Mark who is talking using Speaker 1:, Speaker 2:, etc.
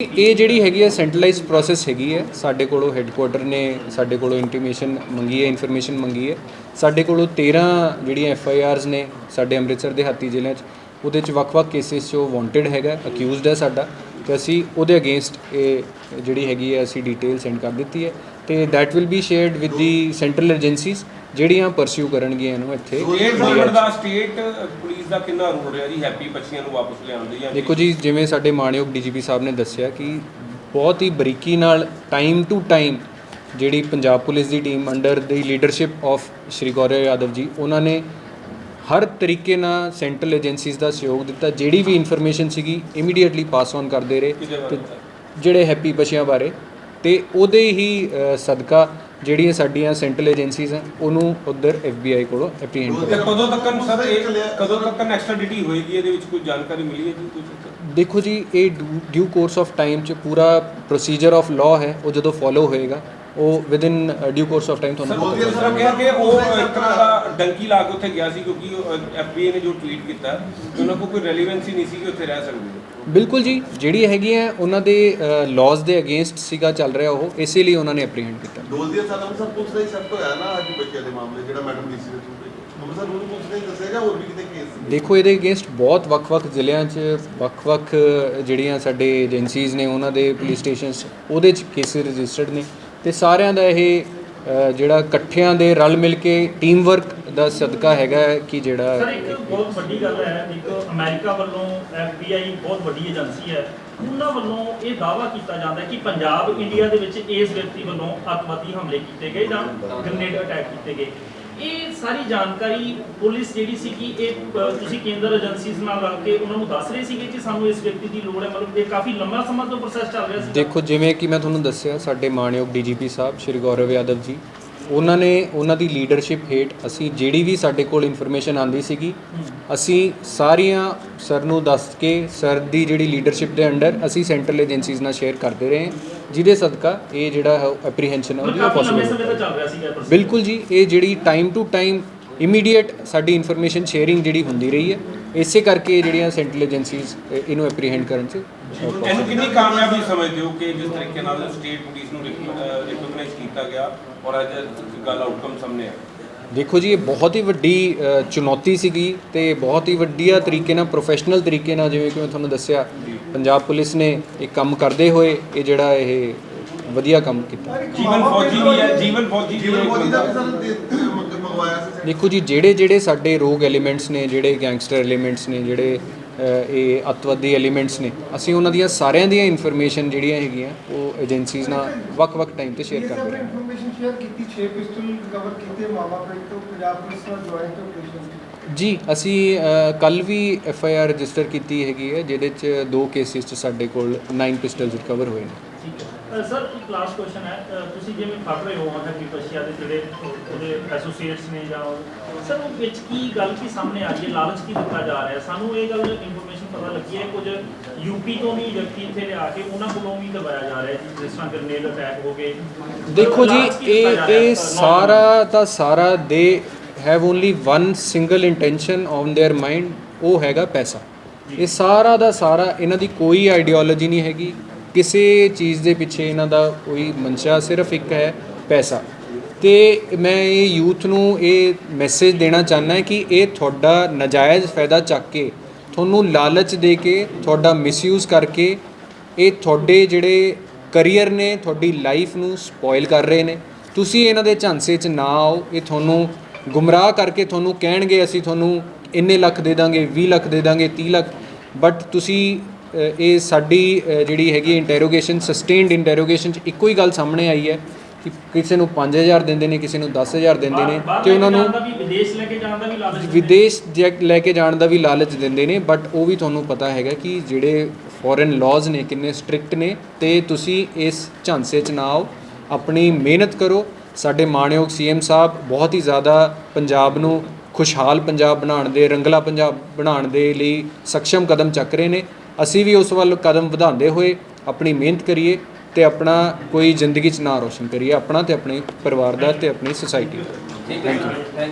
Speaker 1: ਇਹ ਜਿਹੜੀ ਹੈਗੀ ਹੈ ਸੈਂਟਰਲਾਈਜ਼ਡ ਪ੍ਰੋਸੈਸ ਹੈਗੀ ਹੈ, ਸਾਡੇ ਕੋਲੋਂ ਹੈੱਡਕੁਆਟਰ ਨੇ ਸਾਡੇ ਕੋਲੋਂ ਇੰਟੀਮੇਸ਼ਨ ਮੰਗੀ ਹੈ ਇਨਫੋਰਮੇਸ਼ਨ ਮੰਗੀ ਹੈ। ਸਾਡੇ ਕੋਲੋਂ 13 ਜਿਹੜੀਆਂ ਐਫ ਆਈ ਆਰਸ ਨੇ ਸਾਡੇ ਅੰਮ੍ਰਿਤਸਰ ਦੇ ਹਾਤੀ ਜ਼ਿਲ੍ਹੇ 'ਚ, ਉਹਦੇ 'ਚ ਵੱਖ-ਵੱਖ ਕੇਸਿਸ 'ਚ ਉਹ ਵਾਂਟਡ ਹੈਗਾ ਅਕਿਊਜ਼ਡ ਹੈ ਸਾਡਾ। ਤੇ ਅਸੀਂ ਉਹਦੇ ਅਗੇਂਸਟ ਇਹ ਜਿਹੜੀ ਹੈਗੀ ਹੈ ਅਸੀਂ ਡਿਟੇਲ ਸੈਂਡ ਕਰ ਦਿੱਤੀ ਹੈ ਤੇ that will be shared with the central agencies ਜਿਹੜੀਆਂ ਪਰਸਿਊ ਕਰਨਗੀਆਂ ਇਹਨੂੰ ਇੱਥੇ
Speaker 2: ਸਟੇਟ ਗਵਰਨਮੈਂਟ ਦਾ ਸਟੇਟ ਪੁਲਿਸ ਦਾ ਕਿੰਨਾ ਰੋਲ ਰਿਹਾ ਜੀ? ਹੈਪੀ ਬੱਚੀਆਂ ਨੂੰ ਵਾਪਸ ਲਿਆਉਣ ਦੇ ਜਾਂ
Speaker 1: ਦੇਖੋ ਜੀ ਜਿਵੇਂ ਸਾਡੇ ਮਾਣਯੋਗ ਡੀਜੀਪੀ ਸਾਹਿਬ ਨੇ ਦੱਸਿਆ ਕਿ ਬਹੁਤ ਹੀ ਬਰੀਕੀ ਨਾਲ ਟਾਈਮ ਟੂ ਟਾਈਮ ਜਿਹੜੀ Punjab police the team under the leadership of Shri Gaurav Yadav ji ਉਹਨਾਂ ਨੇ ਹਰ ਤਰੀਕੇ ਨਾਲ ਸੈਂਟਰਲ ਏਜੰਸੀਜ਼ ਦਾ ਸਹਿਯੋਗ ਦਿੱਤਾ ਜਿਹੜੀ ਵੀ ਇਨਫੋਰਮੇਸ਼ਨ ਸੀਗੀ ਇਮੀਡੀਏਟਲੀ ਪਾਸ ਔਨ ਕਰਦੇ ਰਹੇ ਤੇ ਜਿਹੜੇ ਹੈਪੀ ਬੱਚਿਆਂ ਬਾਰੇ। ਤੇ ਉਹਦੇ ਹੀ ਸਦਕਾ ਜਿਹੜੀਆਂ ਸਾਡੀਆਂ ਸੈਂਟਰਲ ਏਜੰਸੀਜ਼ ਹਨ ਉਹਨੂੰ ਉਧਰ FBI ਕੋਲੋਂ ਐਪਰੀਹੈਂਡ ਕਰ
Speaker 2: ਕਦੋਂ ਤੱਕ ਸਰ ਇਹ ਕਦੋਂ ਤੱਕ ਐਕਸਟ੍ਰਾਡਿਟੀ ਹੋਏਗੀ? ਇਹਦੇ ਵਿੱਚ ਕੋਈ ਜਾਣਕਾਰੀ ਮਿਲੀ ਹੈ ਜੀ ਕੁਝ
Speaker 1: ਦੇਖੋ ਜੀ ਇਹ ਡਿਊ ਕੋਰਸ ਆਫ ਟਾਈਮ ਚ ਪੂਰਾ ਪ੍ਰੋਸੀਜਰ ਆਫ ਲਾਅ ਹੈ ਉਹ ਜਦੋਂ ਫੋਲੋ ਹੋਏਗਾ ਉਹ within due course of time ਤੁਹਾਨੂੰ ਪਤਾ
Speaker 2: ਸਰ
Speaker 1: ਚੱਲ
Speaker 2: ਸਰ ਕਿਹਾ ਕਿ ਉਹ ਇੱਕ ਤਰ੍ਹਾਂ ਦਾ ਡੰਕੀ ਲਾ ਕੇ ਉੱਥੇ ਗਿਆ ਸੀ ਕਿਉਂਕਿ ਐਫਬੀਏ ਨੇ ਜੋ ਟਵੀਟ ਕੀਤਾ ਉਹਨਾਂ ਕੋਲ ਕੋਈ ਰੈਲੇਵੈਂਸੀ ਨਹੀਂ ਸੀ ਕਿ ਉੱਥੇ ਰਹਿ ਸਕਦੇ।
Speaker 1: ਬਿਲਕੁਲ ਜੀ ਜਿਹੜੀ ਹੈਗੀ ਹੈ ਉਹਨਾਂ ਦੇ ਲਾਜ਼ ਦੇ ਅਗੇਂਸਟ ਸੀਗਾ ਚੱਲ ਰਿਹਾ ਉਹ ਇਸੇ ਲਈ ਉਹਨਾਂ ਨੇ ਐਪਰੀਹੈਂਡ ਕੀਤਾ।
Speaker 3: ਡੋਲਦੀਆ ਸਾਡਾ ਸਰ ਪੁੱਛਦਾ ਹੀ ਸੈੱਟ ਹੋਇਆ ਨਾ ਅੱਜ ਬੱਚਿਆਂ ਦੇ ਮਾਮਲੇ ਜਿਹੜਾ ਮੈਡਮ ਡੀਸੀ ਦੇ ਥਰੂ ਕੇਸ
Speaker 1: ਦੇਖੋ ਇਹਦੇ ਅਗੇਂਸਟ ਬਹੁਤ ਵੱਖ-ਵੱਖ ਜ਼ਿਲ੍ਹਿਆਂ 'ਚ ਵੱਖ-ਵੱਖ ਜਿਹੜੀਆਂ ਸਾਡੇ ਏਜੰਸੀਜ਼ ਨੇ ਉਹਨਾਂ ਦੇ ਪੁਲਿਸ ਸਟੇਸ਼ਨਸ ਉਹਦੇ 'ਚ ਕੇਸਿਸ ਰਜਿਸਟਰਡ ਨੇ। ਤੇ ਸਾਰਿਆਂ ਦਾ ਇਹ ਜਿਹੜਾ ਇਕੱਠਿਆਂ ਦੇ ਰਲ ਮਿਲ ਕੇ ਟੀਮ ਵਰਕ ਦਾ ਸਦਕਾ ਹੈਗਾ ਕਿ ਜਿਹੜਾ
Speaker 4: ਸਰ, ਇੱਕ ਬਹੁਤ ਵੱਡੀ ਗੱਲ ਹੈ, ਇੱਕ ਅਮਰੀਕਾ ਵੱਲੋਂ FBI ਬਹੁਤ ਵੱਡੀ ਏਜੰਸੀ ਹੈ, ਉਹਨਾਂ ਵੱਲੋਂ ਇਹ ਦਾਅਵਾ ਕੀਤਾ ਜਾਂਦਾ ਹੈ ਕਿ ਪੰਜਾਬ, ਇੰਡੀਆ ਦੇ ਵਿੱਚ ਇਸ ਵਿਅਕਤੀ ਵੱਲੋਂ ਅੱਤਵਾਦੀ ਹਮਲੇ ਕੀਤੇ ਗਏ ਜਾਂ ਗ੍ਰਨੇਡ ਅਟੈਕ ਕੀਤੇ ਗਏ। ਇਹ ਸਾਰੀ ਜਾਣਕਾਰੀ ਪੁਲਿਸ ਜਿਹੜੀ ਸੀ ਕਿ ਇਹ ਤੁਸੀਂ ਕੇਂਦਰ ਏਜੰਸੀਜ਼ ਨਾਲ ਰਲ ਕੇ ਉਹਨਾਂ ਨੂੰ ਦੱਸ ਰਹੇ ਸੀਗੇ ਕਿ ਸਾਨੂੰ ਇਸ ਵਿਅਕਤੀ ਦੀ ਲੋੜ ਹੈ। ਮਤਲਬ ਇਹ ਕਾਫੀ ਲੰਮਾ ਸਮਾਂ ਤੋਂ ਪ੍ਰੋਸੈਸ ਚੱਲ ਰਿਹਾ ਸੀ
Speaker 1: ਦੇਖੋ, ਜਿਵੇਂ ਕਿ ਮੈਂ ਤੁਹਾਨੂੰ ਦੱਸਿਆ, ਸਾਡੇ ਮਾਣਯੋਗ ਡੀਜੀਪੀ ਸਾਹਿਬ, ਸ਼੍ਰੀ ਗੌਰਵ ਯਾਦਵ ਜੀ ਉਹਨਾਂ ਨੇ ਉਹਨਾਂ ਦੀ ਲੀਡਰਸ਼ਿਪ ਹੇਠ ਅਸੀਂ ਜਿਹੜੀ ਵੀ ਸਾਡੇ ਕੋਲ ਇਨਫੋਰਮੇਸ਼ਨ ਆਂਦੀ ਸੀਗੀ ਅਸੀਂ ਸਾਰੀਆਂ ਸਰ ਨੂੰ ਦੱਸ ਕੇ ਸਰ ਦੀ ਜਿਹੜੀ ਲੀਡਰਸ਼ਿਪ ਦੇ ਅੰਡਰ ਅਸੀਂ ਸੈਂਟਰਲ ਏਜੰਸੀਜ਼ ਨਾਲ ਸ਼ੇਅਰ ਕਰਦੇ ਰਹੇ ਹਾਂ ਜਿਹਦੇ ਸਦਕਾ ਇਹ ਜਿਹੜਾ ਐਪਰੀਹੈਂਸ਼ਨ ਹੈ ਉਹਦੀ
Speaker 4: ਕਾਫੀ ਲੰਮੇ
Speaker 1: ਪੋਸੀਬਲ। ਬਿਲਕੁਲ ਜੀ ਇਹ ਜਿਹੜੀ ਟਾਈਮ ਟੂ ਟਾਈਮ ਇਮੀਡੀਏਟ ਸਾਡੀ ਇਨਫੋਰਮੇਸ਼ਨ ਸ਼ੇਅਰਿੰਗ ਜਿਹੜੀ ਹੁੰਦੀ ਰਹੀ ਹੈ ਇਸੇ ਕਰਕੇ ਜਿਹੜੀਆਂ ਸੈਂਟਰਲ ਏਜੰਸੀਜ਼ ਇਹਨੂੰ ਐਪਰੀਹੈਂਡ ਕਰਨ 'ਚ
Speaker 2: ਇਹਨੂੰ ਕਿੰਨੀ ਕਾਮਯਾਬੀ ਸਮਝਦੇ ਹੋ ਕਿ ਜਿਸ ਤਰੀਕੇ ਨਾਲ ਸਟੇਟ ਪੁਲਿਸ ਨੂੰ ਰਿਕਗਨਾਈਜ਼ ਕੀਤਾ ਗਿਆ ਔਰ ਅੱਜ ਗੱਲ ਆਊਟਕਮ ਸਾਹਮਣੇ ਆ
Speaker 1: ਦੇਖੋ ਜੀ ਇਹ ਬਹੁਤ ਹੀ ਵੱਡੀ ਚੁਣੌਤੀ ਸੀਗੀ ਤੇ ਬਹੁਤ ਹੀ ਵੱਡੀਆ ਤਰੀਕੇ ਨਾਲ ਪ੍ਰੋਫੈਸ਼ਨਲ ਤਰੀਕੇ ਨਾਲ ਜਿਵੇਂ ਕਿ ਮੈਂ ਤੁਹਾਨੂੰ ਦੱਸਿਆ ਪੰਜਾਬ ਪੁਲਿਸ ਨੇ ਇਹ ਕੰਮ ਕਰਦੇ ਹੋਏ ਇਹ ਜਿਹੜਾ ਇਹ ਵਧੀਆ ਕੰਮ ਕੀਤਾ।
Speaker 2: ਜੀਵਨ ਫੌਜੀ ਵੀ ਹੈ ਜੀਵਨ ਫੌਜੀ
Speaker 3: ਜੀਵਨ
Speaker 2: ਹੈ
Speaker 3: ਮੋਦੀ ਦਾ ਵੀ ਸਰ ਦੇ- ਮੰਗ- ਮੰਗਵਾਇਆ ਸੀ ਸਰ
Speaker 1: ਦੇਖੋ ਜੀ ਜਿਹੜੇ ਜਿਹੜੇ ਸਾਡੇ ਰੋਗ ਐਲੀਮੈਂਟਸ ਨੇ ਜਿਹੜੇ ਗੈਂਗਸਟਰ ਐਲੀਮੈਂਟਸ ਨੇ ਜਿਹੜੇ ਇਹ ਅੱਤਵਾਦੀ ਐਲੀਮੈਂਟਸ ਨੇ ਅਸੀਂ ਉਹਨਾਂ ਦੀਆਂ ਸਾਰਿਆਂ ਦੀਆਂ ਇਨਫੋਰਮੇਸ਼ਨ ਜਿਹੜੀਆਂ ਹੈਗੀਆਂ ਉਹ ਏਜੰਸੀਜ਼ ਨਾਲ ਵੱਖ-ਵੱਖ ਟਾਈਮ ਤੇ ਸ਼ੇਅਰ ਕਰਦੇ ਰਹੇ।
Speaker 5: ਇਨਫੋਰਮੇਸ਼ਨ ਸ਼ੇਅਰ ਕੀਤੀ 6 ਪਿਸਟਲ ਰਿਕਵਰ ਕੀਤੇ ਮਾਵਾ ਪਿੰਡ ਤੋਂ ਪੰਜਾਬ ਪੁਲਿਸ ਨਾਲ ਜੁਆਇੰਟ ਆਪਰੇਸ਼ਨ
Speaker 1: ਜੀ ਅਸੀਂ ਕੱਲ ਵੀ ਐਫ ਆਈ ਆਰ ਰਜਿਸਟਰ ਕੀਤੀ ਹੈਗੀ ਹੈ ਜਿਹਦੇ ਚ ਦੋ ਕੇਸਿਸ ਚ ਸਾਡੇ ਕੋਲ 9 ਪਿਸਟਲਸ ਰਿਕਵਰ ਹੋਏ ਨੇ।
Speaker 4: ਸਰ ਇੱਕ ਲਾਸਟ ਕੁਐਸਚਨ ਹੈ ਅ, ਤੁਸੀਂ ਜਿਵੇਂ ਪੜ੍ਹ ਰਹੇ ਹੋ ਹੈਪੀ ਪਸ਼ੀਆ ਦੇ ਜਿਹੜੇ ਉਹ- ਉਹਦੇ ਐਸੋਸੀਏਟਸ ਨੇ ਜਾਂ ਉਹ- ਸਰ ਉਹ ਵਿੱਚ ਕੀ ਗੱਲ ਕੀ ਸਾਹਮਣੇ ਆ ਰਹੀ ਹੈ ਲਾਲਚ ਕੀ ਦਿੱਤਾ ਜਾ ਰਿਹਾ ਹੈ ਸਾਨੂੰ ਇਹ ਗੱਲ ਇਨਫੋਰਮੇਸ਼ਨ ਪਤਾ ਲੱਗੀ ਹੈ ਕੁਝ ਯੂਪੀ ਤੋਂ ਵੀ ਵਿਅਕਤੀ ਇੱਥੇ ਲਿਆ ਕੇ ਉਹਨਾਂ ਕੋਲੋਂ ਵੀ ਕਰਵਾਇਆ ਜਾ ਰਿਹਾ ਹੈ ਜੀ ਜਿਸ ਤਰ੍ਹਾਂ ਗ੍ਰਨੇਡ ਅਟੈਕ ਹੋ ਗਏ
Speaker 1: ਦੇਖੋ ਜੀ
Speaker 4: ਲਾਲਚ ਕੀ ਦਿੱਤਾ
Speaker 1: ਇਹ
Speaker 4: ਜਾ ਰਿਹਾ ਹੈ,
Speaker 1: ਇਹ
Speaker 4: ਅ,
Speaker 1: ਸਾਰਾ ਦਾ ਸਾਰਾ they have only one single intention on their mind ਉਹ ਹੈਗਾ ਪੈਸਾ ਇਹ ਸਾਰਾ ਦਾ ਸਾਰਾ ਇਹਨਾਂ ਦੀ ਕੋਈ ਆਈਡੀਓਲੋਜੀ ਨਹੀਂ ਹੈਗੀ ਕਿਸੇ ਚੀਜ਼ ਦੇ ਪਿੱਛੇ ਇਹਨਾਂ ਦਾ ਕੋਈ ਮਨਸ਼ਾ ਸਿਰਫ ਇੱਕ ਹੈ, ਪੈਸਾ। ਤੇ ਮੈਂ ਇਹ ਯੂਥ ਨੂੰ ਇਹ ਮੈਸੇਜ ਦੇਣਾ ਚਾਹੁੰਦਾ ਕਿ ਇਹ ਤੁਹਾਡਾ ਨਜਾਇਜ਼ ਫਾਇਦਾ ਚੱਕ ਕੇ, ਤੁਹਾਨੂੰ ਲਾਲਚ ਦੇ ਕੇ, ਤੁਹਾਡਾ ਮਿਸਯੂਜ਼ ਕਰਕੇ ਇਹ ਤੁਹਾਡੇ ਜਿਹੜੇ ਕੈਰੀਅਰ ਨੇ, ਤੁਹਾਡੀ ਲਾਈਫ ਨੂੰ ਸਪੋਇਲ ਕਰ ਰਹੇ ਨੇ। ਤੁਸੀਂ ਇਹਨਾਂ ਦੇ ਝਾਂਸੇ 'ਚ ਨਾ ਆਓ, ਇਹ ਤੁਹਾਨੂੰ ਗੁੰਮਰਾਹ ਕਰਕੇ ਤੁਹਾਨੂੰ ਕਹਿਣਗੇ, ਅਸੀਂ ਤੁਹਾਨੂੰ ਇੰਨੇ ਲੱਖ ਦੇ ਦਾਂਗੇ 20 ਲੱਖ ਦੇ ਦਾਂਗੇ 30 ਲੱਖ ਬਟ ਤੁਸੀਂ ਇਹ ਸਾਡੀ ਜਿਹੜੀ ਹੈਗੀ ਇੰਟਰੋਗੇਸ਼ਨ ਸਸਟੇਨਡ ਇੰਟਰੋਗੇਸ਼ਨ 'ਚ ਇੱਕੋ ਹੀ ਗੱਲ ਸਾਹਮਣੇ ਆਈ ਹੈ ਕਿ ਕਿਸੇ ਨੂੰ 5000 ਦਿੰਦੇ ਨੇ ਕਿਸੇ ਨੂੰ 10000 ਦਿੰਦੇ ਨੇ ਤੇ ਉਹਨਾਂ ਨੂੰ
Speaker 4: ਵਿਦੇਸ਼ ਲੈ ਕੇ ਜਾਣ ਦਾ ਵੀ ਲਾਲਚ।
Speaker 1: ਵਿਦੇਸ਼ ਲੈ ਕੇ ਜਾਣ ਦਾ ਵੀ ਲਾਲਚ ਦਿੰਦੇ ਨੇ ਬਟ ਉਹ ਵੀ ਤੁਹਾਨੂੰ ਪਤਾ ਹੈਗਾ ਕਿ ਜਿਹੜੇ ਫੋਰਨ ਲਾਜ਼ ਨੇ ਕਿੰਨੇ ਸਟ੍ਰਿਕਟ ਨੇ ਤੇ ਤੁਸੀਂ ਇਸ ਝਾਂਸੇ 'ਚ ਨਾ ਆਓ। ਆਪਣੀ ਮਿਹਨਤ ਕਰੋ। ਸਾਡੇ ਮਾਣਯੋਗ ਸੀਐਮ ਸਾਹਿਬ ਬਹੁਤ ਹੀ ਜ਼ਿਆਦਾ ਪੰਜਾਬ ਨੂੰ ਖੁਸ਼ਹਾਲ ਪੰਜਾਬ ਬਣਾਉਣ ਦੇ ਰੰਗਲਾ ਪੰਜਾਬ ਬਣਾਉਣ ਦੇ ਲਈ ਸક્ષਮ ਕਦਮ ਚੱਕ ਰਹੇ ਨੇ। ਅਸੀਂ ਵੀ ਉਸ ਵੱਲ ਕਦਮ ਵਧਾਉਂਦੇ ਹੋਏ ਆਪਣੀ ਮਿਹਨਤ ਕਰੀਏ ਤੇ ਆਪਣਾ ਕੋਈ ਜ਼ਿੰਦਗੀ 'ਚ ਨਾਂ ਰੋਸ਼ਨ ਕਰੀਏ ਆਪਣਾ ਤੇ ਆਪਣੇ ਪਰਿਵਾਰ ਦਾ ਤੇ ਆਪਣੀ ਸੁਸਾਇਟੀ ਦਾ। Thank you